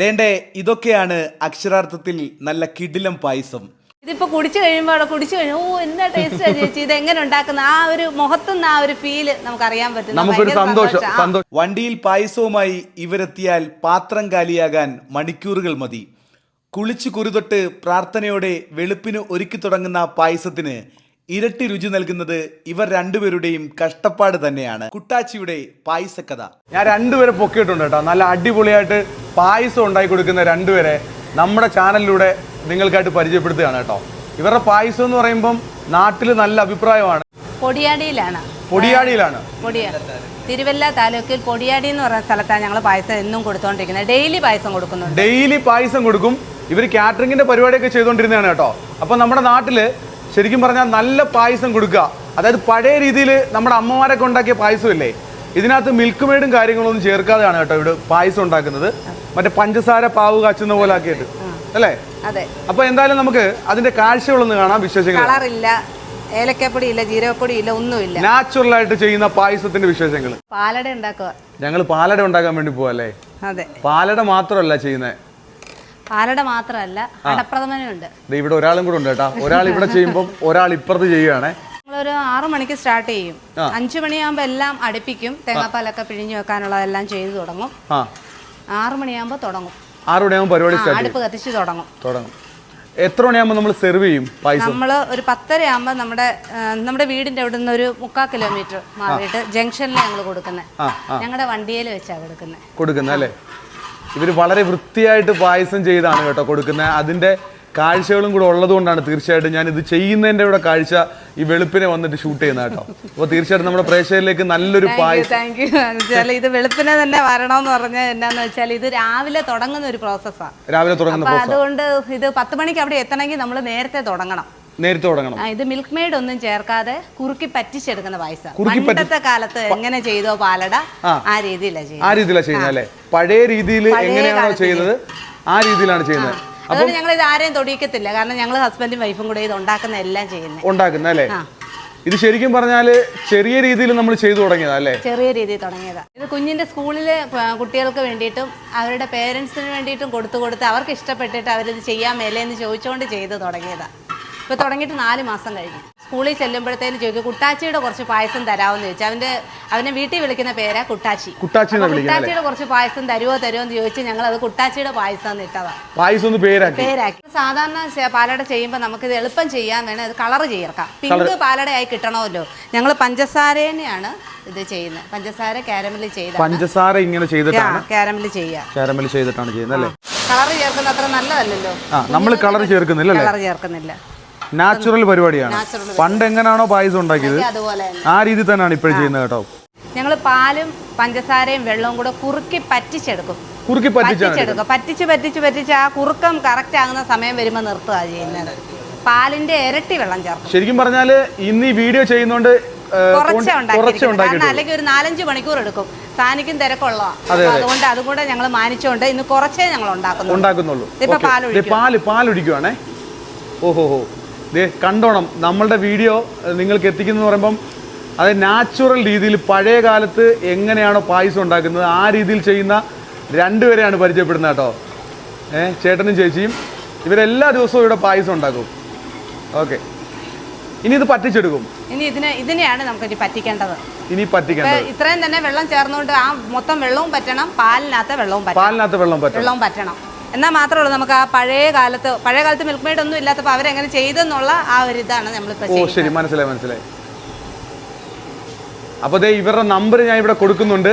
ദേണ്ടേ ഇതൊക്കെയാണ് അക്ഷരാർത്ഥത്തിൽ നല്ല കിടിലം പായസം. ഇതിപ്പോ കുടിച്ചു കഴിയുമ്പോൾ അവിടെ കുടിച്ചു കഴിഞ്ഞു ഓ എന്താ ടേസ്റ്റ് ചേച്ചി? ഇത് എങ്ങനെ ഉണ്ടാക്കുന്ന? ആ ഒരു മുഖത്തുനിന്ന് ആ ഒരു ഫീൽ നമുക്ക് അറിയാൻ പറ്റും നമുക്കൊരു ഭയങ്കര സന്തോഷം സന്തോഷാ. സന്തോഷം വണ്ടിയിൽ പായസവുമായി ഇവരെത്തിയാൽ പാത്രം കാലിയാകാൻ മണിക്കൂറുകൾ മതി. കുളിച്ചു കുരുതൊട്ട് പ്രാർത്ഥനയോടെ വെളുപ്പിന് ഒരുക്കി തുടങ്ങുന്ന പായസത്തിന് ഇരട്ടി രുചി നൽകുന്നത് ഇവർ രണ്ടുപേരുടെയും കഷ്ടപ്പാട് തന്നെയാണ്. കുട്ടാച്ചിയുടെ പായസക്കഥ. ഞാൻ രണ്ടുപേരെ പൊക്കിയിട്ടുണ്ട് കേട്ടോ. നല്ല അടിപൊളിയായിട്ട് പായസം ഉണ്ടാക്കി കൊടുക്കുന്ന രണ്ടുപേരെ നമ്മുടെ ചാനലിലൂടെ നിങ്ങൾക്കായിട്ട് പരിചയപ്പെടുത്തുകയാണ് കേട്ടോ. ഇവരുടെ പായസം എന്ന് പറയുമ്പം നാട്ടിൽ നല്ല അഭിപ്രായമാണ്. പൊടിയാടിയിലാണ്. പൊടിയാടിയിലാണ്. പൊടിയാ തിരുവല്ല താലൂക്കിൽ പൊടിയാടി എന്ന് പറയുന്ന സ്ഥലത്താണ് ഞങ്ങൾ പായസം എന്നും കൊടുത്തോണ്ടിരിക്കുന്നത്. ഡെയിലി പായസം കൊടുക്കുന്നുണ്ട്. ഡെയിലി പായസം കൊടുക്കും. ഇവർ കാറ്ററിംഗിന്റെ പരിപാടിയൊക്കെ ചെയ്തുകൊണ്ടിരുന്നതാണ് കേട്ടോ. അപ്പൊ നമ്മുടെ നാട്ടിൽ ശരിക്കും പറഞ്ഞാൽ നല്ല പായസം കൊടുക്കുക. അതായത് പഴയ രീതിയിൽ നമ്മുടെ അമ്മമാരൊക്കെ ഉണ്ടാക്കിയ പായസമില്ലേ? ഇതിനകത്ത് മിൽക്ക് മെയ്ഡും കാര്യങ്ങളൊന്നും ചേർക്കാതെയാണ് കേട്ടോ ഇവിടെ പായസം ഉണ്ടാക്കുന്നത്. മറ്റേ പഞ്ചസാര പാവ് കാച്ചുന്ന പോലെ ആക്കിയിട്ട്. അല്ലേ? അതെ. അപ്പൊ എന്തായാലും നമുക്ക് അതിന്റെ കാഴ്ചകളൊന്ന് കാണാം വിശേഷങ്ങൾ. കളറില്ല ഏലക്കപ്പൊടി ഇല്ല ജീരകപ്പൊടി ഇല്ല ഒന്നുമില്ല. നാച്ചുറൽ ആയിട്ട് ചെയ്യുന്ന പായസത്തിന്റെ വിശേഷങ്ങൾ. പാലട ഉണ്ടാക്കുക. ഞങ്ങൾ പാലട ഉണ്ടാക്കാൻ വേണ്ടി പോവല്ലേ അതെ. പാലട മാത്രമല്ല ചെയ്യുന്നത് പാലട മാത്രമല്ല അടപ്രഥമനുണ്ട് ഇവിടെ ഒരാളും കൂടെ ഉണ്ട് കേട്ടോ. ഒരാൾ ഇവിടെ ചെയ്യുമ്പോൾ ഒരാൾ ഇപ്പുറത്ത് ചെയ്യുകയാണേ. ഒരു ആറു മണിക്ക് സ്റ്റാർട്ട് ചെയ്യും. അഞ്ചു മണിയാകുമ്പോ എല്ലാം അടുപ്പിക്കും. തേങ്ങാപ്പാലൊക്കെ പിഴിഞ്ഞു വെക്കാനുള്ളതെല്ലാം ചെയ്തു തുടങ്ങും. ആറു മണിയാകുമ്പോ തുടങ്ങും. ആറു മണിയാകുമ്പോൾ പരിപാടി അടുപ്പ് കത്തിച്ച് തുടങ്ങും. തുടങ്ങും. എത്ര മണിയാകുമ്പോൾ നമ്മൾ സെർവ് ചെയ്യും പായസം? നമ്മൾ ഒരു പത്തര ആകുമ്പോൾ നമ്മുടെ നമ്മുടെ വീടിന്റെ അവിടെ നിന്ന് ഒരു മുക്കാൽ കിലോമീറ്റർ മാറിയിട്ട് ജംഗ്ഷനിൽ ഞങ്ങൾ കൊടുക്കുന്നത് ഞങ്ങളുടെ വണ്ടിയിൽ വെച്ചാണ് കൊടുക്കുന്നത് കൊടുക്കുന്നത് അല്ലേ? ഇവർ വളരെ വൃത്തിയായിട്ട് പായസം ചെയ്താണ് കേട്ടോ കൊടുക്കുന്നത്. അതിന്റെ കാഴ്ചകളും കൂടെ ഉള്ളതുകൊണ്ടാണ് തീർച്ചയായിട്ടും ഞാൻ ഇത് ചെയ്യുന്നതിന്റെ കൂടെ കാഴ്ച ഈ വെളുപ്പിനെ വന്നിട്ട് ഷൂട്ട് ചെയ്യുന്ന കേട്ടോ. അപ്പോൾ തീർച്ചയായിട്ടും നമ്മുടെ പ്രേക്ഷകരിലേക്ക് നല്ലൊരു പായസം താങ്ക് യു വെച്ചാൽ ഇത് വെളുപ്പിനെ തന്നെ വരണമെന്ന് പറഞ്ഞാൽ എന്നാന്ന് വെച്ചാൽ ഇത് രാവിലെ തുടങ്ങുന്ന ഒരു പ്രോസസ്സാണ് രാവിലെ തുടങ്ങുന്ന അതുകൊണ്ട് ഇത് പത്ത് മണിക്ക് അവിടെ എത്തണമെങ്കിൽ നമ്മൾ നേരത്തെ തുടങ്ങണം. നേരത്തെ തുടങ്ങണം. ഇത് മിൽക്ക് മെയ്ഡ് ഒന്നും ചേർക്കാതെ കുറുക്കി പറ്റിച്ചെടുക്കുന്ന പായസം. പണ്ടത്തെ കാലത്ത് എങ്ങനെ ചെയ്തോ പാലട ആ. രീതിയിലാണ് ആ രീതിയിലാണ് ചെയ്യുന്നത് അല്ലേ? പഴയ രീതിയിൽ എങ്ങനെയാണോ ചെയ്യുന്നത് ആ രീതിയിലാണ് ചെയ്യുന്നത്. അതുകൊണ്ട് ഞങ്ങൾ ഇത് ആരെയും തൊടിയിക്കത്തില്ല. കാരണം ഞങ്ങൾ ഹസ്ബൻഡും വൈഫും കൂടെ ഇത് ഉണ്ടാക്കുന്ന എല്ലാം ചെയ്യുന്നത് ഉണ്ടാക്കുന്ന അല്ലേ? ഇത് ശരിക്കും പറഞ്ഞാൽ ചെറിയ രീതിയിൽ നമ്മൾ ചെയ്തു തുടങ്ങിയതാ അല്ലേ? ചെറിയ രീതിയിൽ തുടങ്ങിയതാ. ഇത് കുഞ്ഞിന്റെ സ്കൂളിലെ കുട്ടികൾക്ക് വേണ്ടിയിട്ടും അവരുടെ പേരൻസിന് വേണ്ടിയിട്ടും കൊടുത്തു കൊടുത്ത് അവർക്ക് ഇഷ്ടപ്പെട്ടിട്ട് അവരിത് ചെയ്യാൻ മേലേന്ന് ചോദിച്ചുകൊണ്ട് ചെയ്തു തുടങ്ങിയതാണ് ഇപ്പൊ തുടങ്ങിയിട്ട് നാല് മാസം കഴിഞ്ഞു. സ്കൂളിൽ ചെല്ലുമ്പോഴത്തേന് ചോദിക്കും കുട്ടാച്ചിയുടെ കുറച്ച് പായസം തരാമെന്ന് ചോദിച്ചു. അവന്റെ അവനെ വീട്ടിൽ വിളിക്കുന്ന പേരാ കുട്ടാച്ചി. കുട്ടാച്ചി കുട്ടാച്ചിയുടെ കുറച്ച് പായസം തരുമോ തരുമോ എന്ന് ചോദിച്ചു ഞങ്ങൾ അത് കുട്ടാച്ചിയുടെ പായസം എന്ന് ഇട്ടതാണ് പായസം പേരാക്കി. പേരാക്കി. സാധാരണ പാലട ചെയ്യുമ്പോൾ നമുക്കിത് എളുപ്പം ചെയ്യാൻ വേണം. അത് കളർ ചേർക്കാം. പിങ്ക് പാലടയായി കിട്ടണമല്ലോ. ഞങ്ങൾ പഞ്ചസാരേനെയാണ് ഇത് ചെയ്യുന്നത്. പഞ്ചസാര കാരമൽ ചെയ്ത പഞ്ചസാര ഇങ്ങനെ ചെയ്തിട്ടാണ്. കാരമൽ ചെയ്യുക. കാരമൽ ചെയ്തിട്ടാണ് ചെയ്യുന്നത് അല്ലേ? കളർ ചേർക്കുന്നത് അത്ര നല്ലതല്ലല്ലോ. നമ്മൾ കളർ ചേർക്കുന്നില്ല കളർ ചേർക്കുന്നില്ല. നാച്ചുറൽ പരിപാടിയാണ്. പണ്ട് എങ്ങനെയാണോ പായസം ഉണ്ടാക്കിയത്? ആ രീതി തന്നെയാണ് ഇപ്പോഴും ചെയ്യുന്നത് കേട്ടോ. ഞങ്ങൾ പാലും പഞ്ചസാരയും വെള്ളവും കൂടെ കുറുക്കി പറ്റിച്ചെടുക്കും. കുറുക്കി പറ്റിച്ചെടുക്കും. പറ്റിച്ച് പറ്റിച്ച് പറ്റിച്ച് ആ കുറുക്കം കറക്റ്റ് ആകുന്ന സമയം വരുമ്പോൾ നിർത്തുക ചെയ്യുന്നത്. പാലിന്റെ ഇരട്ടി വെള്ളം ചേർക്കും. ശരിക്കും പറഞ്ഞാൽ ഇന്ന് ഈ വീഡിയോ ചെയ്യുന്നോണ്ട് അല്ലെങ്കിൽ ഒരു നാലഞ്ച് മണിക്കൂർ എടുക്കും. സാനിക്കും തിരക്കുള്ള അതുകൊണ്ട് അതുകൊണ്ട് കൂടെ ഞങ്ങൾ മാനിച്ചുകൊണ്ട് ഇന്ന് കുറച്ചേ ഞങ്ങൾ ഉണ്ടാക്കുന്നു ഉണ്ടാക്കുന്നുള്ളൂ. ഇപ്പൊ പാലൊഴിക്കും. പാൽ പാൽ ഒഴിക്കുവാണേ ഓഹോ ദേ കണ്ടോണം. നമ്മളുടെ വീഡിയോ നിങ്ങൾക്ക് എത്തിക്കുന്നു പറയുമ്പം അത് നാച്ചുറൽ രീതിയിൽ പഴയ കാലത്ത് എങ്ങനെയാണോ പായസം ഉണ്ടാക്കുന്നത് ആ രീതിയിൽ ചെയ്യുന്ന രണ്ടുപേരെയാണ് പരിചയപ്പെടുന്നത് കേട്ടോ. ഏ ചേട്ടനും ചേച്ചിയും ഇവരെല്ലാ ദിവസവും ഇവിടെ പായസം ഉണ്ടാക്കും. ഓക്കെ. ഇനി ഇത് പറ്റിച്ചെടുക്കും. ഇനി ഇതിനെ ഇതിനെയാണ് നമുക്ക് ഇനി പറ്റിക്കേണ്ടത്. ഇനി പറ്റിക്കേണ്ടത്. ഇത്രയും തന്നെ വെള്ളം ചേർന്നുകൊണ്ട് ആ മൊത്തം വെള്ളവും പറ്റണം പാലിനകത്ത് വെള്ളവും പറ്റണം. പാലിനകത്ത് വെള്ളം പറ്റണം. വെള്ളവും പറ്റണം. എന്നാൽ മാത്രമേ ഉള്ളൂ നമുക്ക് ആ പഴയ കാലത്ത് പഴയ കാലത്ത് മിൽക്ക് മെയ്ഡ് ഒന്നും ഇല്ലാത്തപ്പോൾ അവരെങ്ങനെ ചെയ്തെന്നുള്ള ആ ഒരു ഇതാണ് നമ്മളിപ്പോൾ ഓ ശരി മനസ്സിലായി മനസ്സിലായി. അപ്പോൾ ദേ ഇവരുടെ നമ്പർ ഞാൻ ഇവിടെ കൊടുക്കുന്നുണ്ട്.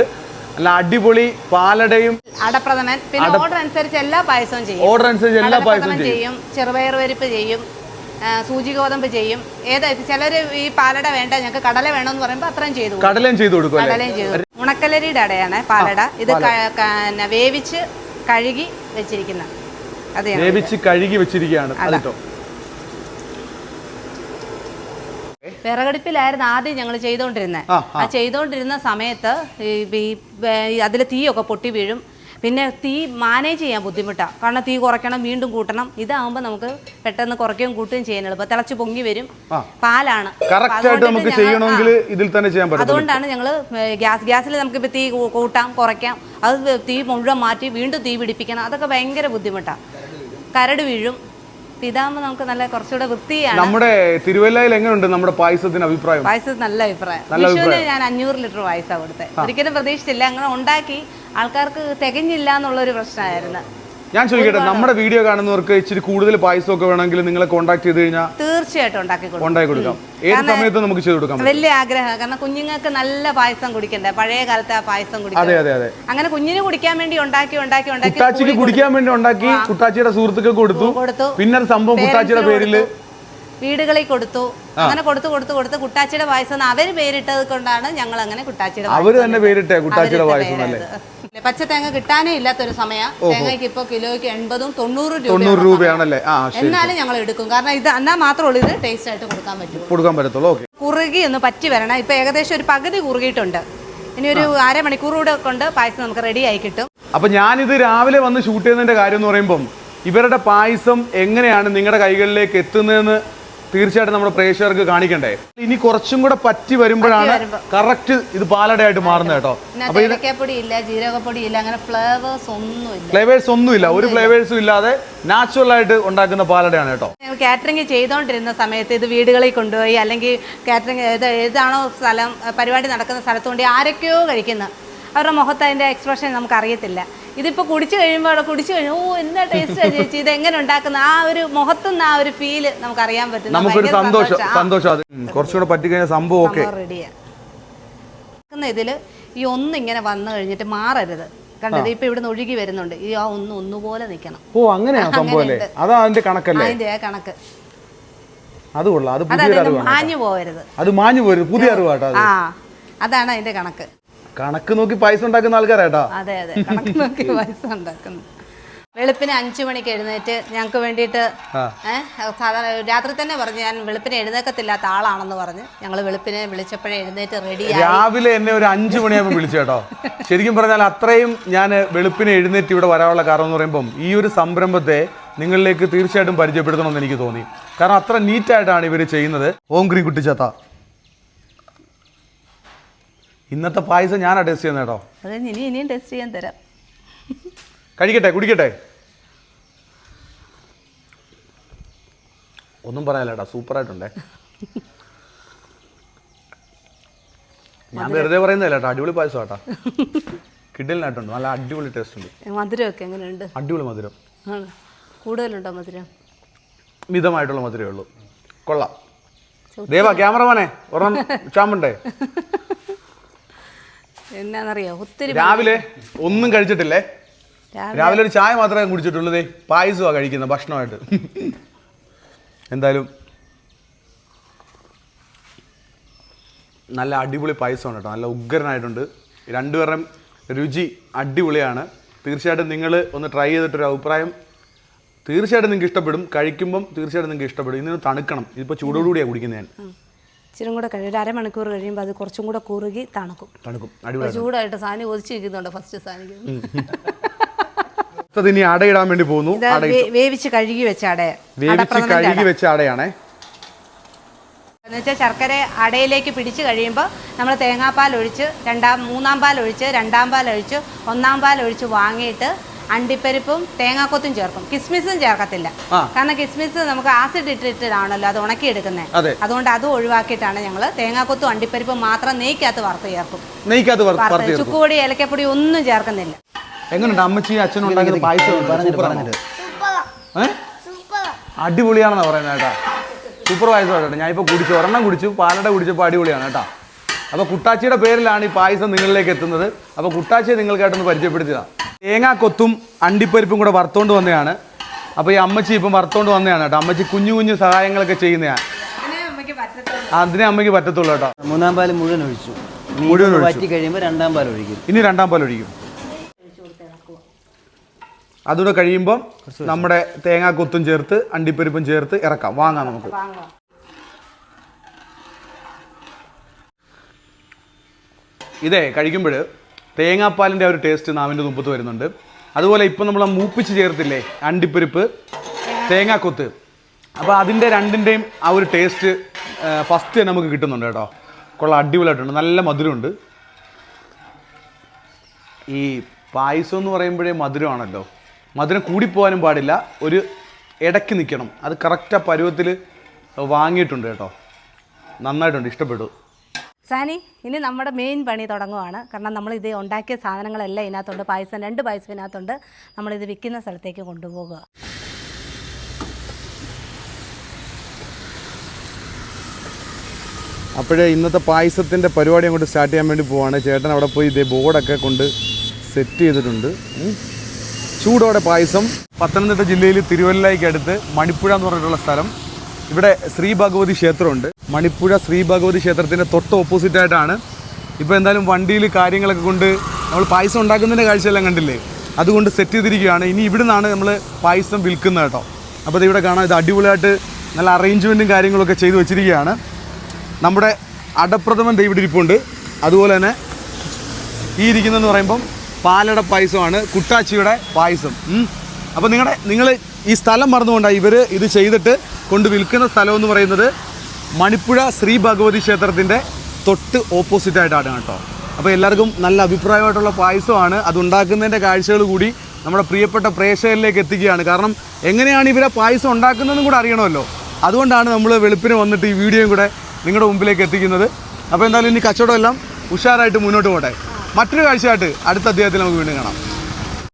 അല്ല അടിപൊളി പാലടയും അടപ്രഥമൻ പിന്നെ ഓർഡർ അനുസരിച്ച് എല്ലാ പായസവും ചെയ്യും. ഓർഡർ അനുസരിച്ച് എല്ലാ പായസവും അടപ്രഥമൻ ചെയ്യും ചെറുപയർ പരിപ്പ് ചെയ്യും ആ, സൂചി ഗോതമ്പ് ചെയ്യും. ഏതാ ചിലർ ഈ പാലട വേണ്ട ഞങ്ങൾക്ക് കടല വേണമെന്ന് പറയുമ്പോൾ അത്രയും ചെയ്തു കൊടുക്കും. കടലയും ചെയ്തു കൊടുക്കും അല്ലേ? കടലയും ചെയ്തു ഉണക്കലരിയുടെ അടയാണ് പാലട. ഇത് ക- ക- ന- വേവിച്ച് കഴുകി വെച്ചിരിക്കുന്ന. അതെ വേവിച്ച് കഴുകി വെച്ചിരിക്കുകയാണ്. അതിട്ടോ. വിറകടുപ്പിലായിരുന്നു ആദ്യം ഞങ്ങൾ ചെയ്തുകൊണ്ടിരുന്നത് ആ, ആ. ചെയ്തുകൊണ്ടിരുന്ന സമയത്ത് ഈ അതിൽ തീയൊക്കെ പൊട്ടി വീഴും. പിന്നെ തീ മാനേജ് ചെയ്യാൻ ബുദ്ധിമുട്ടാണ് കാരണം തീ കുറയ്ക്കണം വീണ്ടും കൂട്ടണം. ഇതാവുമ്പോൾ നമുക്ക് പെട്ടെന്ന് കുറയ്ക്കുകയും കൂട്ടുകയും ചെയ്യാൻ എളുപ്പം. തിളച്ച് പൊങ്ങി വരും. പാലാണ്. നമുക്ക് ചെയ്യണമെങ്കിൽ ഇതിൽ തന്നെ ചെയ്യാൻ പറ്റും അതുകൊണ്ടാണ് ഞങ്ങൾ ഗ്യാസ് ഗ്യാസിൽ നമുക്കിപ്പോൾ തീ കൂട്ടാം കുറയ്ക്കാം. അത് തീ മുഴുവൻ മാറ്റി വീണ്ടും തീ പിടിപ്പിക്കണം. അതൊക്കെ ഭയങ്കര ബുദ്ധിമുട്ടാണ് കരട് വീഴും. ഇതാകുമ്പോൾ നമുക്ക് നല്ല കുറച്ചുകൂടെ വൃത്തിയാണ്. നമ്മുടെ തിരുവല്ലയിൽ എങ്ങനെയുണ്ട് നമ്മുടെ പായസത്തിന് അഭിപ്രായം? പായസത്തിന് നല്ല അഭിപ്രായം. വിഷുവിന് ഞാൻ അഞ്ഞൂറ് ലിറ്റർ പായസമാണ് കൊടുത്തത് ഒരിക്കലും പ്രതീക്ഷിച്ചില്ല. അങ്ങനെ ഉണ്ടാക്കി ആൾക്കാർക്ക് തികഞ്ഞില്ല എന്നുള്ളൊരു പ്രശ്നമായിരുന്നു. ഞാൻ ചോദിക്കട്ടെ നമ്മുടെ വീഡിയോ കാണുന്നവർക്ക് ഇച്ചിരി കൂടുതൽ പായസമൊക്കെ വേണമെങ്കിൽ നിങ്ങളെ കോൺടാക്ട് ചെയ്ത് കഴിഞ്ഞാൽ തീർച്ചയായിട്ടും ഉണ്ടാക്കി കൊടുക്കും. കൊടുക്കാം. ഏത് സമയത്തും നമുക്ക് ചെയ്ത് കൊടുക്കാം വലിയ ആഗ്രഹം കാരണം കുഞ്ഞുങ്ങൾക്ക് നല്ല പായസം കുടിക്കണ്ടേ? പഴയ കാലത്തെ ആ പായസം അതെ അതെ അതെ. അങ്ങനെ കുഞ്ഞിന് കുടിക്കാൻ വേണ്ടി ഉണ്ടാക്കി ഉണ്ടാക്കി ഉണ്ടാക്കി കുട്ടാച്ചിക്ക് കുടിക്കാൻ വേണ്ടി ഉണ്ടാക്കി കുട്ടാച്ചിയുടെ സുഹൃത്തുക്കൾക്ക് കൊടുത്തു. കൊടുത്തു. പിന്നെ ഒരു സംഭവം കുട്ടാച്ചിയുടെ പേരിൽ. വീടുകളിൽ കൊടുത്തു. അങ്ങനെ കൊടുത്തു കൊടുത്തു കൊടുത്ത്. കുട്ടാച്ചിയുടെ പായസം അവർ പേരിട്ടത് കൊണ്ടാണ് ഞങ്ങൾ അങ്ങനെ കുട്ടാച്ചിയുടെ അവർ തന്നെ പേരിട്ടേ കുട്ടാച്ചിയുടെ പായസം അല്ലേ. പച്ച തേങ്ങ കിട്ടാനേ ഇല്ലാത്തൊരു സമയം. തേങ്ങയ്ക്ക് ഇപ്പൊ കിലോയ്ക്ക് എൺപതും തൊണ്ണൂറ് തൊണ്ണൂറ് രൂപ രൂപയാണല്ലേ? എന്നാലും ഞങ്ങൾ എടുക്കും. കാരണം ഇത് എന്നാൽ മാത്രമേ ഇത് ടേസ്റ്റ് ആയിട്ട് കൊടുക്കാൻ പറ്റും കൊടുക്കാൻ പറ്റത്തുള്ളൂ. ഓക്കെ. കുറുകി ഒന്ന് പറ്റി വരണം. ഇപ്പൊ ഏകദേശം ഒരു പകുതി കുറുകിയിട്ടുണ്ട്. ഇനി ഒരു അരമണിക്കൂർ കൂടെ കൊണ്ട് പായസം നമുക്ക് റെഡി ആയി കിട്ടും. അപ്പൊ ഞാനിത് രാവിലെ വന്ന് ഷൂട്ട് ചെയ്യുന്നതിന്റെ കാര്യം എന്ന് പറയുമ്പോൾ ഇവരുടെ പായസം എങ്ങനെയാണ് നിങ്ങളുടെ കൈകളിലേക്ക് എത്തുന്നതെന്ന് തീർച്ചയായിട്ടും നമ്മുടെ പ്രേക്ഷകർക്ക് കാണിക്കണ്ടേ. ഇനി കുറച്ചും കൂടെ പറ്റി വരുമ്പോഴാണ് വരുമ്പോ. കറക്റ്റ് ഇത് പാലടയായിട്ട് മാറുന്നത് കേട്ടോ. ഇതിനകത്ത് ഏലക്കാപ്പൊടി ഇല്ല ജീരകപ്പൊടി ഇല്ല അങ്ങനെ ഫ്ലേവേഴ്സ് ഒന്നുമില്ല. ഫ്ലേവേഴ്സ് ഒന്നുമില്ല. ഒരു ഫ്ലേവേഴ്സും ഇല്ലാതെ നാച്ചുറൽ ആയിട്ട് ഉണ്ടാക്കുന്ന പാലടയാണ് കേട്ടോ. കാറ്ററിംഗ് ചെയ്തുകൊണ്ടിരുന്ന സമയത്ത് ഇത് വീടുകളിൽ കൊണ്ടുപോയി അല്ലെങ്കിൽ കാറ്ററിംഗ് ഏതാണോ സ്ഥലം പരിപാടി നടക്കുന്ന സ്ഥലത്ത് കൊണ്ട് ആരൊക്കെയോ കഴിക്കുന്നത് അവരുടെ മുഖത്ത് അതിന്റെ എക്സ്പ്രഷൻ നമുക്ക് അറിയത്തില്ല ഇതിപ്പോൾ കുടിച്ചു കഴിയുമ്പോൾ അവിടെ കുടിച്ചു കഴിഞ്ഞു ഓ എന്താ ടേസ്റ്റ് ചേച്ചി? ഇത് എങ്ങനെ ഉണ്ടാക്കുന്ന? ആ ഒരു മുഖത്തുനിന്ന് ആ ഒരു ഫീൽ നമുക്ക് അറിയാൻ പറ്റും നമുക്കൊരു സന്തോഷം സന്തോഷം. അത്. കുറച്ചുകൂടെ പറ്റിക്കഴിഞ്ഞാൽ സംഭവം ഓക്കെ. റെഡിയാണ് ഇതിൽ ഈ ഒന്ന് ഇങ്ങനെ വന്നു കഴിഞ്ഞിട്ട് മാറരുത്. കണ്ടത് ഇപ്പൊ ഇവിടുന്ന് ഒഴുകി വരുന്നുണ്ട്. ഈ ആ ഒന്ന് ഒന്നുപോലെ നിൽക്കണം ഓ അങ്ങനെയാണ് സംഭവം അതാ അതിന്റെ കണക്കല്ലേ? അതിന്റെ കണക്ക്. അത് കൊള്ളാം. അത് മാഞ്ഞു പോകരുത് അത് മാഞ്ഞു പോരും പുതിയ അറിവാട്ടോ അതാണ് അതിന്റെ കണക്ക്. കണക്ക് നോക്കി പൈസ ഉണ്ടാക്കുന്ന ആൾക്കാരാട്ടാ അതെ അതെ. കണക്ക് നോക്കി പൈസ ഉണ്ടാക്കുന്നു. വെളുപ്പിന് അഞ്ചു മണിക്ക് എഴുന്നേറ്റ് ഞങ്ങൾക്ക് വേണ്ടിയിട്ട് സാധാരണ രാത്രി തന്നെ പറഞ്ഞു ഞാൻ വെളുപ്പിന് എഴുന്നേക്കത്തില്ലാത്ത ആളാണെന്ന് പറഞ്ഞ് ഞങ്ങൾ വെളുപ്പിനെ വിളിച്ചപ്പോഴേ എഴുന്നേറ്റ് റെഡി രാവിലെ എന്നെ ഒരു അഞ്ചു മണിയാകുമ്പോൾ വിളിച്ചു കേട്ടോ. ശരിക്കും പറഞ്ഞാൽ അത്രയും ഞാൻ വെളുപ്പിനെ എഴുന്നേറ്റ് ഇവിടെ വരാനുള്ള കാരണം എന്ന് പറയുമ്പം ഈ ഒരു സംരംഭത്തെ നിങ്ങളിലേക്ക് തീർച്ചയായിട്ടും പരിചയപ്പെടുത്തണമെന്ന് എനിക്ക് തോന്നി. കാരണം അത്ര നീറ്റായിട്ടാണ് ഇവർ ചെയ്യുന്നത്. ഓം ഗ്രീൻ കുട്ടിച്ചത്ത. ഇന്നത്തെ പായസം ഞാൻ ടേസ്റ്റ് ചെയ്യുന്നത് കേട്ടോ. അത് ഇനി ഇനിയും ടെസ്റ്റ് ചെയ്യാൻ തരാം. കഴിക്കട്ടെ കുടിക്കട്ടെ. ഒന്നും പറയാനില്ല കേട്ടോ സൂപ്പറായിട്ടുണ്ടേ ഞാൻ വെറുതെ പറയുന്നതല്ല കേട്ടോ അടിപൊളി പായസം കേട്ടോ. കിഡലിനായിട്ടുണ്ട് നല്ല അടിപൊളി ടേസ്റ്റ് ഉണ്ട്. മധുരമൊക്കെ എങ്ങനെയുണ്ട്? അടിപൊളി മധുരം. കൂടുതലുണ്ടോ മധുരം? മിതമായിട്ടുള്ള മധുരമേ ഉള്ളൂ. കൊള്ളാം. ദേവ ക്യാമറമാനെ ഒരെണ്ണം ചാമ്പണ്ടേ? എന്നാന്നറിയോ? ഒത്തിരി രാവിലെ ഒന്നും കഴിച്ചിട്ടില്ലേ? രാവിലെ ഒരു ചായ മാത്രമേ കുടിച്ചിട്ടുള്ളൂ. ദേ പായസമാണ് കഴിക്കുന്നത് ഭക്ഷണമായിട്ട്. എന്തായാലും നല്ല അടിപൊളി പായസമാണ് കേട്ടോ. നല്ല ഉഗ്രനായിട്ടുണ്ട്. രണ്ടുപേരുടെയും രുചി അടിപൊളിയാണ്. തീർച്ചയായിട്ടും നിങ്ങൾ ഒന്ന് ട്രൈ ചെയ്തിട്ടൊരു അഭിപ്രായം തീർച്ചയായിട്ടും നിങ്ങൾക്ക് ഇഷ്ടപ്പെടും. കഴിക്കുമ്പം തീർച്ചയായിട്ടും നിങ്ങൾക്ക് ഇഷ്ടപ്പെടും. ഇതിന് തണുക്കണം. ഇതിപ്പോൾ ചൂടോടുകൂടിയാണ് കുടിക്കുന്നത് ഞാൻ. ഇച്ചിരി കൂടെ കഴിയും. ഒരു അരമണിക്കൂർ കഴിയുമ്പോൾ അത് കുറച്ചും കൂടെ കുറുകി തണുക്കും. തണുക്കും. ചൂടായിട്ട് സാധനം ഒതിച്ചിരിക്കുന്നുണ്ട് ഫസ്റ്റ് സാധനം. ഇനി അടയിടാൻ വേണ്ടി പോകുന്നു. വേവിച്ച് കഴുകി വെച്ച അട വേവിച്ച് കഴുകി വെച്ച അടയാണേ. എന്ന് വെച്ചാൽ ശർക്കര അടയിലേക്ക് പിടിച്ച് കഴിയുമ്പോൾ നമ്മൾ തേങ്ങാപ്പാൽ ഒഴിച്ച് രണ്ടാം മൂന്നാം പാൽ ഒഴിച്ച് രണ്ടാം പാൽ ഒഴിച്ച് ഒന്നാം പാൽ ഒഴിച്ച് വാങ്ങിയിട്ട് അണ്ടിപ്പരിപ്പും തേങ്ങാക്കൊത്തും ചേർക്കും. കിസ്മിസും ചേർക്കത്തില്ല. കാരണം കിസ്മിസ് നമുക്ക് ആസിഡ് ഇട്ടിട്ടാണല്ലോ അത് ഉണക്കിയെടുക്കുന്നത് അതെ. അതുകൊണ്ട് അത് ഒഴിവാക്കിയിട്ടാണ് ഞങ്ങൾ തേങ്ങാക്കൊത്തും അണ്ടിപ്പരിപ്പും മാത്രം നെയ്ക്കകത്ത് വറുത്ത് ചേർക്കും. ചുക്കുപൊടി ഏലക്കപ്പൊടി ഒന്നും ചേർക്കുന്നില്ല. എങ്ങനെയുണ്ട് അമ്മച്ചി അച്ഛനും ഉണ്ടാക്കിയത് പായസം അടിപൊളിയാണെന്നാ പറയുന്നത് കേട്ടാ. സൂപ്പർ പായസം കേട്ടോ. ഞാൻ ഇപ്പോൾ കുടിച്ചു ഒരെണ്ണം കുടിച്ചു പാലട കുടിച്ചപ്പോൾ അടിപൊളിയാണ് കേട്ടോ. അപ്പോൾ കുട്ടാച്ചിയുടെ പേരിലാണ് ഈ പായസം നിങ്ങളിലേക്ക് എത്തുന്നത്. അപ്പോൾ കുട്ടാച്ചിയെ നിങ്ങൾക്കായിട്ടൊന്ന് പരിചയപ്പെടുത്തിയതാണ് തേങ്ങാക്കൊത്തും അണ്ടിപ്പരിപ്പും കൂടെ വറുത്തോണ്ട് വന്നതാണ് അപ്പോൾ ഈ അമ്മച്ചി ഇപ്പം വറുത്തോണ്ട് വന്നതാണ് കേട്ടോ. അമ്മച്ചി കുഞ്ഞു കുഞ്ഞു സഹായങ്ങളൊക്കെ ചെയ്യുന്നതാണ് അതിനെ അമ്മയ്ക്ക് പറ്റത്തുള്ളൂ. കേട്ടോ. മൂന്നാം പാൽ മുഴുവൻ ഒഴിച്ചു. മുഴുവൻ. വറ്റി കഴിയുമ്പോൾ രണ്ടാം പാൽ ഒഴിക്കും. ഇനി രണ്ടാം പാൽ ഒഴിക്കും. അതുകൂടെ കഴിയുമ്പോൾ നമ്മുടെ തേങ്ങാക്കൊത്തും ചേർത്ത് അണ്ടിപ്പരിപ്പും ചേർത്ത് ഇറക്കാം. വാങ്ങാം നമുക്ക്. ഇതേ കഴിക്കുമ്പോൾ തേങ്ങാപ്പാലിന്റെ ഒരു ടേസ്റ്റ് നാവിന്റെ തുമ്പത്ത് വരുന്നുണ്ട്. അതുപോലെ ഇപ്പം നമ്മൾ മൂപ്പിച്ച് ചേർത്തില്ലേ അണ്ടിപ്പരിപ്പ് തേങ്ങാക്കൊത്ത്. അപ്പോൾ അതിന്റെ രണ്ടിന്റെയും ആ ഒരു ടേസ്റ്റ് ഫസ്റ്റ് നമുക്ക് കിട്ടുന്നുണ്ട് കേട്ടോ. കൊള്ള അടിപൊളിയായിട്ടുണ്ട്. നല്ല മധുരമുണ്ട്. ഈ പായസം എന്ന് പറയുമ്പോഴേ മധുരമാണല്ലോ. മധുരം കൂടിപ്പോകാനും പാടില്ല. ഒരു ഇടയ്ക്ക് നിൽക്കണം. അത് കറക്റ്റ് ആ പരുവത്തിൽ വാങ്ങിയിട്ടുണ്ട് കേട്ടോ. നന്നായിട്ടുണ്ട് ഇഷ്ടപ്പെട്ടു. സാനി ഇനി നമ്മുടെ മെയിൻ പണി തുടങ്ങുവാണ്. കാരണം നമ്മൾ ഇത് ഉണ്ടാക്കിയ സാധനങ്ങളെല്ലാം ഇതിനകത്തുണ്ട്. പായസം രണ്ട് പായസം ഇതിനകത്തുണ്ട്. നമ്മളിത് വിൽക്കുന്ന സ്ഥലത്തേക്ക് കൊണ്ടുപോകുക അപ്പോഴേ ഇന്നത്തെ പായസത്തിന്റെ പരിപാടി അങ്ങോട്ട് സ്റ്റാർട്ട് ചെയ്യാൻ വേണ്ടി പോവാണ്. ചേട്ടൻ അവിടെ പോയി ഇതേ ബോർഡൊക്കെ കൊണ്ട് സെറ്റ് ചെയ്തിട്ടുണ്ട്. ചൂടോടെ പായസം. പത്തനംതിട്ട ജില്ലയിൽ തിരുവല്ലയ്ക്ക് അടുത്ത് മണിപ്പുഴ എന്ന് പറഞ്ഞിട്ടുള്ള സ്ഥലം. ഇവിടെ ശ്രീ ഭഗവതി ക്ഷേത്രമുണ്ട്. മണിപ്പുഴ ശ്രീ ഭഗവതി ക്ഷേത്രത്തിന്റെ തൊട്ട് ഓപ്പോസിറ്റ് ആയിട്ടാണ്. ഇപ്പോൾ എന്തായാലും വണ്ടിയിൽ കാര്യങ്ങളൊക്കെ കൊണ്ട് നമ്മൾ പായസം ഉണ്ടാക്കുന്നതിന്റെ കാഴ്ചയെല്ലാം കണ്ടില്ലേ? അതുകൊണ്ട് സെറ്റ് ചെയ്തിരിക്കുകയാണ്. ഇനി ഇവിടെ നിന്നാണ് നമ്മൾ പായസം വിൽക്കുന്നത് കേട്ടോ. അപ്പോൾ ഇത് ഇവിടെ കാണാം ഇത് അടിപൊളിയായിട്ട് നല്ല അറേഞ്ച്മെന്റും കാര്യങ്ങളൊക്കെ ചെയ്തു വെച്ചിരിക്കുകയാണ്. നമ്മുടെ അടപ്രഥമൻ ഇവിടെ ഇരിപ്പുണ്ട്. അതുപോലെ തന്നെ ഈ ഇരിക്കുന്നതെന്ന് പറയുമ്പം പാലട പായസമാണ് കുട്ടാച്ചിയുടെ പായസം. അപ്പോൾ നിങ്ങളുടെ നിങ്ങൾ ഈ സ്ഥലം മറന്നുകൊണ്ടാണ് ഇവർ ഇത് ചെയ്തിട്ട് കൊണ്ട് വിൽക്കുന്ന സ്ഥലം എന്ന് പറയുന്നത് മണിപ്പുഴ ശ്രീ ഭഗവതി ക്ഷേത്രത്തിന്റെ തൊട്ട് ഓപ്പോസിറ്റ് ആയിട്ടാണ് കേട്ടോ. അപ്പോൾ എല്ലാവർക്കും നല്ല അഭിപ്രായമായിട്ടുള്ള പായസമാണ്. അത് ഉണ്ടാക്കുന്നതിന്റെ കാഴ്ചകൾ കൂടി നമ്മുടെ പ്രിയപ്പെട്ട പ്രേക്ഷകരിലേക്ക് എത്തിക്കുകയാണ്. കാരണം എങ്ങനെയാണ് ഇവരെ പായസം ഉണ്ടാക്കുന്നതെന്നും കൂടെ അറിയണമല്ലോ. അതുകൊണ്ടാണ് നമ്മൾ വെളുപ്പിന് വന്നിട്ട് ഈ വീഡിയോയും കൂടെ നിങ്ങളുടെ മുമ്പിലേക്ക് എത്തിക്കുന്നത്. അപ്പോൾ എന്തായാലും ഇനി കച്ചവടം എല്ലാം ഉഷാറായിട്ട് മുന്നോട്ട് പോട്ടെ. മറ്റൊരു കാഴ്ചയായിട്ട് അടുത്ത അദ്ദേഹത്തിൽ നമുക്ക് വീണ്ടും കാണാം.